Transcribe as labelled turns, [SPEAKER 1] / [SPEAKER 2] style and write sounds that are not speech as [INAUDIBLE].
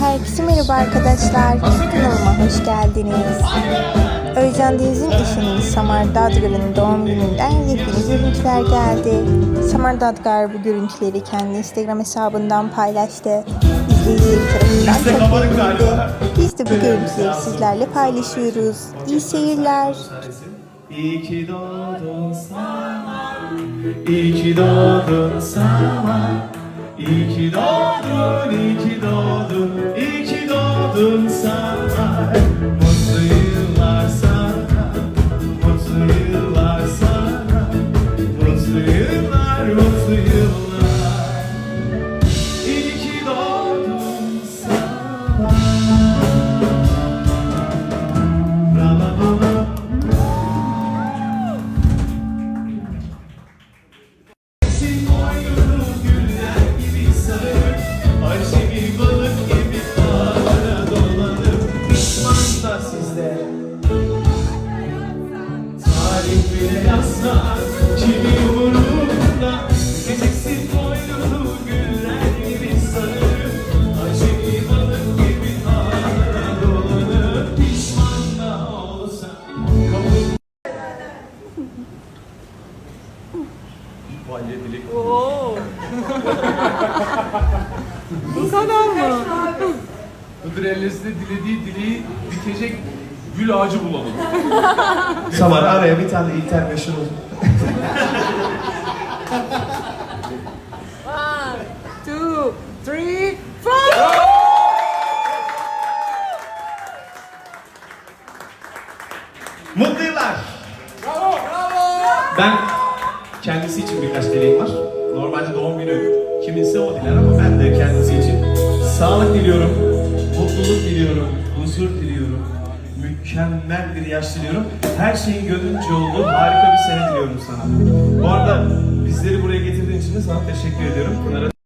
[SPEAKER 1] Herkese merhaba arkadaşlar. Kanalıma hoş geldiniz. Özcan Deniz'in eşinin Samar Dadgar'ın doğum gününden yepyeni görüntüler geldi. Samar Dadgar bu görüntüleri kendi Instagram hesabından paylaştı. İzleyicileri tarafından çok beğenildi. Biz de bu görüntüleri sizlerle paylaşıyoruz. İyi seyirler.
[SPEAKER 2] İyi ki doğdun sana İyi ki doğdun sana İyi ki doğdun, iyi ki doğdun İyi ki doğdun sana Tarih bile yazsa Kimi umurumda Sensin boynunu güller gibi bir balık gibi ağlara dolanır Pişman da olsa Kabul dilek
[SPEAKER 3] Bu kadar mı?
[SPEAKER 4] Hıdrellez'de dilediği dileği dikecek gül ağacı bulalım. [LAUGHS]
[SPEAKER 2] Samar araya bir tane İlter meşhur oldu.
[SPEAKER 3] One, two, three, four.
[SPEAKER 2] Mutlu yıllar. Ben kendisi için birkaç dileğim var. Normalde doğum günü kiminse o diler ama ben de kendisi için sağlık diliyorum, mutluluk diliyorum, huzur diliyorum, mükemmel bir yaş diliyorum. Her şeyin gönlünce olduğu harika bir sene diliyorum sana. Bu arada bizleri buraya getirdiğin için de sana teşekkür ediyorum. Pınar'a